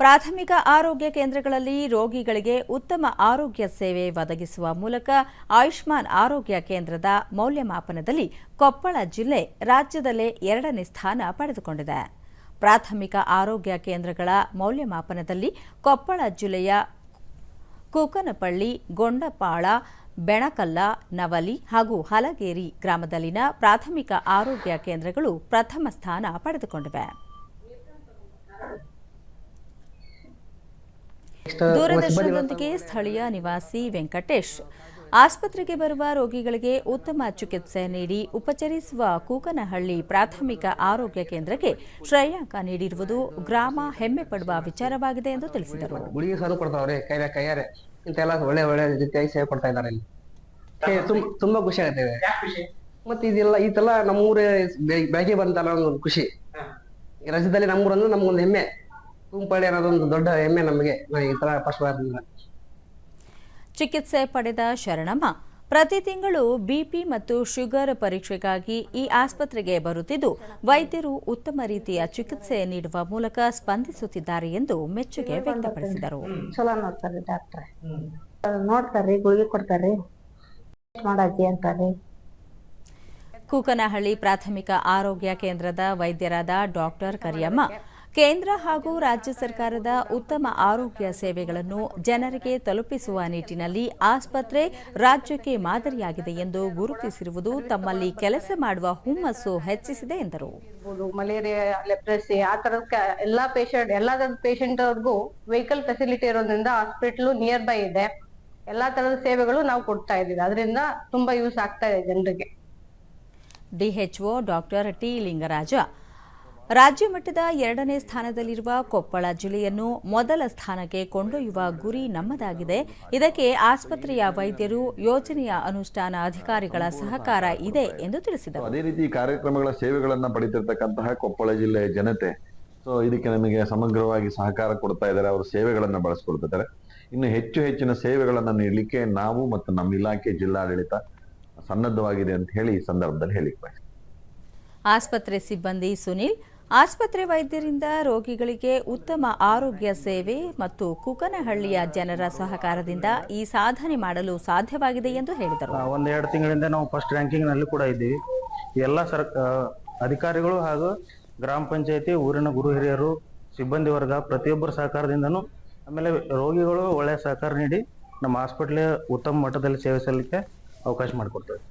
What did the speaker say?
ಪ್ರಾಥಮಿಕ ಆರೋಗ್ಯ ಕೇಂದ್ರಗಳಲ್ಲಿ ರೋಗಿಗಳಿಗೆ ಉತ್ತಮ ಆರೋಗ್ಯ ಸೇವೆ ಒದಗಿಸುವ ಮೂಲಕ ಆಯುಷ್ಮಾನ್ ಆರೋಗ್ಯ ಕೇಂದ್ರದ ಮೌಲ್ಯಮಾಪನದಲ್ಲಿ ಕೊಪ್ಪಳ ಜಿಲ್ಲೆ ರಾಜ್ಯದಲ್ಲೇ ಎರಡನೇ ಸ್ಥಾನ ಪಡೆದುಕೊಂಡಿದೆ. ಪ್ರಾಥಮಿಕ ಆರೋಗ್ಯ ಕೇಂದ್ರಗಳ ಮೌಲ್ಯಮಾಪನದಲ್ಲಿ ಕೊಪ್ಪಳ ಜಿಲ್ಲೆಯ ಕೂಕನಪಳ್ಳಿ, ಗೊಂಡಪಾಳ, ಬೆಣಕಲ್ಲ, ನವಲಿ ಹಾಗೂ ಹಲಗೇರಿ ಗ್ರಾಮದಲ್ಲಿನ ಪ್ರಾಥಮಿಕ ಆರೋಗ್ಯ ಕೇಂದ್ರಗಳು ಪ್ರಥಮ ಸ್ಥಾನ ಪಡೆದುಕೊಂಡಿವೆ. ದೂರದರ್ಶನದೊಂದಿಗೆ ಸ್ಥಳೀಯ ನಿವಾಸಿ ವೆಂಕಟೇಶ್. ಆಸ್ಪತ್ರೆಗೆ ಬರುವ ರೋಗಿಗಳಿಗೆ ಉತ್ತಮ ಚಿಕಿತ್ಸೆ ನೀಡಿ ಉಪಚರಿಸುವ ಕೂಕನಹಳ್ಳಿ ಪ್ರಾಥಮಿಕ ಆರೋಗ್ಯ ಕೇಂದ್ರಕ್ಕೆ ಶ್ರೇಯಾಂಕ ನೀಡಿರುವುದು ಗ್ರಾಮ ಹೆಮ್ಮೆ ಪಡುವ ವಿಚಾರವಾಗಿದೆ ಎಂದು ತಿಳಿಸಿದರು. ಒಳ್ಳೆ ಒಳ್ಳೆ ರೀತಿಯಾಗಿ ಸೇವೆ ಕೊಡ್ತಾ ಇದ್ದಾರೆ ಇಲ್ಲಿ. ತುಂಬಾ ಖುಷಿ ಆಗುತ್ತೆ ಮತ್ತೆ ಇದೆಲ್ಲ ಇದೆಲ್ಲ ನಮ್ಮೂರ ಬೆಳಗ್ಗೆ ಬಂತಲ್ಲ ಒಂದು ಖುಷಿ. ರಾಜ್ಯದಲ್ಲಿ ನಮ್ಮೂರಂದ್ರೆ ನಮ್ಗೊಂದು ಹೆಮ್ಮೆ. ತುಂಬಪಳ್ಳಿ ಅನ್ನೋದೊಂದು ದೊಡ್ಡ ಹೆಮ್ಮೆ ನಮಗೆ. ಈ ತರ ಫಸ್ಟ್ ಚಿಕಿತ್ಸೆ ಪಡೆದ ಶರಣಮ್ಮ ಪ್ರತಿ ತಿಂಗಳು ಬಿಪಿ ಮತ್ತು ಶುಗರ್ ಪರೀಕ್ಷೆಗಾಗಿ ಈ ಆಸ್ಪತ್ರೆಗೆ ಬರುತ್ತಿದ್ದು ವೈದ್ಯರು ಉತ್ತಮ ರೀತಿಯ ಚಿಕಿತ್ಸೆ ನೀಡುವ ಮೂಲಕ ಸ್ಪಂದಿಸುತ್ತಿದ್ದಾರೆ ಎಂದು ಮೆಚ್ಚುಗೆ ವ್ಯಕ್ತಪಡಿಸಿದರು. ಚಲೋ ಡಾಕ್ಟ್ರ್. ಗುಳಿಗೆ ಕೂಕನಹಳ್ಳಿ ಪ್ರಾಥಮಿಕ ಆರೋಗ್ಯ ಕೇಂದ್ರದ ವೈದ್ಯರಾದ ಡಾಕ್ಟರ್ ಕರಿಯಮ್ಮ ಕೇಂದ್ರ ಹಾಗೂ ರಾಜ್ಯ ಸರ್ಕಾರದ ಉತ್ತಮ ಆರೋಗ್ಯ ಸೇವೆಗಳನ್ನು ಜನರಿಗೆ ತಲುಪಿಸುವ ನಿಟ್ಟಿನಲ್ಲಿ ಆಸ್ಪತ್ರೆ ರಾಜ್ಯಕ್ಕೆ ಮಾದರಿಯಾಗಿದೆ ಎಂದು ಗುರುತಿಸಿರುವುದು ತಮ್ಮಲ್ಲಿ ಕೆಲಸ ಮಾಡುವ ಹುಮ್ಮಸ್ಸು ಹೆಚ್ಚಿಸಿದೆ ಎಂದರು. ಮಲೇರಿಯಾ ಲೆಪ್ರಸಿ ಆ ತರದ ಎಲ್ಲಾ ಪೇಷಂಟ್ ಎಲ್ಲಾ ತರದ ಪೇಷಂಟ್ ಅವ್ರಿಗೂ ವೆಹಿಕಲ್ ಫೆಸಿಲಿಟಿ ಇರೋದ್ರಿಂದ ಹಾಸ್ಪಿಟ್ಲು ನಿಯರ್ ಬೈ ಇದೆ. ಎಲ್ಲಾ ತರದ ಸೇವೆಗಳು ನಾವು ಕೊಡ್ತಾ ಇದ್ದೀವಿ. ಅದರಿಂದ ತುಂಬಾ ಯೂಸ್ ಆಗ್ತಾ ಇದೆ ಜನರಿಗೆ. ಡಿಎಚ್ಒ ಡಾಕ್ಟರ್ ಟಿ ಲಿಂಗರಾಜ ರಾಜ್ಯ ಮಟ್ಟದ ಎರಡನೇ ಸ್ಥಾನದಲ್ಲಿರುವ ಕೊಪ್ಪಳ ಜಿಲ್ಲೆಯನ್ನು ಮೊದಲ ಸ್ಥಾನಕ್ಕೆ ಕೊಂಡೊಯ್ಯುವ ಗುರಿ ನಮ್ಮದಾಗಿದೆ. ಇದಕ್ಕೆ ಆಸ್ಪತ್ರೆಯ ವೈದ್ಯರು ಯೋಜನೆಯ ಅನುಷ್ಠಾನ ಅಧಿಕಾರಿಗಳ ಸಹಕಾರ ಇದೆ ಎಂದು ತಿಳಿಸಿದರು. ಅದೇ ರೀತಿ ಕಾರ್ಯಕ್ರಮಗಳ ಸೇವೆಗಳನ್ನು ಪಡೆಯುತ್ತಿರ್ತಕ್ಕಂತಹ ಕೊಪ್ಪಳ ಜಿಲ್ಲೆಯ ಜನತೆ ಸೊ ಇದಕ್ಕೆ ನಮಗೆ ಸಮಗ್ರವಾಗಿ ಸಹಕಾರ ಕೊಡ್ತಾ ಇದ್ದಾರೆ. ಅವರ ಸೇವೆಗಳನ್ನು ಬಳಸ್ಕೊಡ್ತಿದ್ದಾರೆ. ಇನ್ನು ಹೆಚ್ಚು ಹೆಚ್ಚಿನ ಸೇವೆಗಳನ್ನು ನೀಡಲಿಕ್ಕೆ ನಾವು ಮತ್ತು ನಮ್ಮ ಇಲಾಖೆ ಜಿಲ್ಲಾಡಳಿತ ಸನ್ನದ್ಧವಾಗಿದೆ ಅಂತ ಹೇಳಿ ಈ ಸಂದರ್ಭದಲ್ಲಿ ಹೇಳಿಕ್. ಆಸ್ಪತ್ರೆ ಸಿಬ್ಬಂದಿ ಸುನಿಲ್ ಆಸ್ಪತ್ರೆ ವೈದ್ಯರಿಂದ ರೋಗಿಗಳಿಗೆ ಉತ್ತಮ ಆರೋಗ್ಯ ಸೇವೆ ಮತ್ತು ಕುಕನಹಳ್ಳಿಯ ಜನರ ಸಹಕಾರದಿಂದ ಈ ಸಾಧನೆ ಮಾಡಲು ಸಾಧ್ಯವಾಗಿದೆ ಎಂದು ಹೇಳಿದರು. ಒಂದೆರಡು ತಿಂಗಳಿಂದ ನಾವು ಫಸ್ಟ್ ರ್ಯಾಂಕಿಂಗ್ನಲ್ಲಿ ಕೂಡ ಇದ್ದೀವಿ. ಎಲ್ಲ ಸರ್ ಅಧಿಕಾರಿಗಳು ಹಾಗೂ ಗ್ರಾಮ ಪಂಚಾಯತಿ, ಊರಿನ ಗುರು ಹಿರಿಯರು, ಸಿಬ್ಬಂದಿ ವರ್ಗ ಪ್ರತಿಯೊಬ್ಬರ ಸಹಕಾರದಿಂದನೂ ಆಮೇಲೆ ರೋಗಿಗಳು ಒಳ್ಳೆಯ ಸಹಕಾರ ನೀಡಿ ನಮ್ಮ ಹಾಸ್ಪಿಟ್ಲ್ ಉತ್ತಮ ಮಟ್ಟದಲ್ಲಿ ಸೇವೆ ಸಲ್ಲಿಕ್ಕೆ ಅವಕಾಶ ಮಾಡಿಕೊಡ್ತೇವೆ.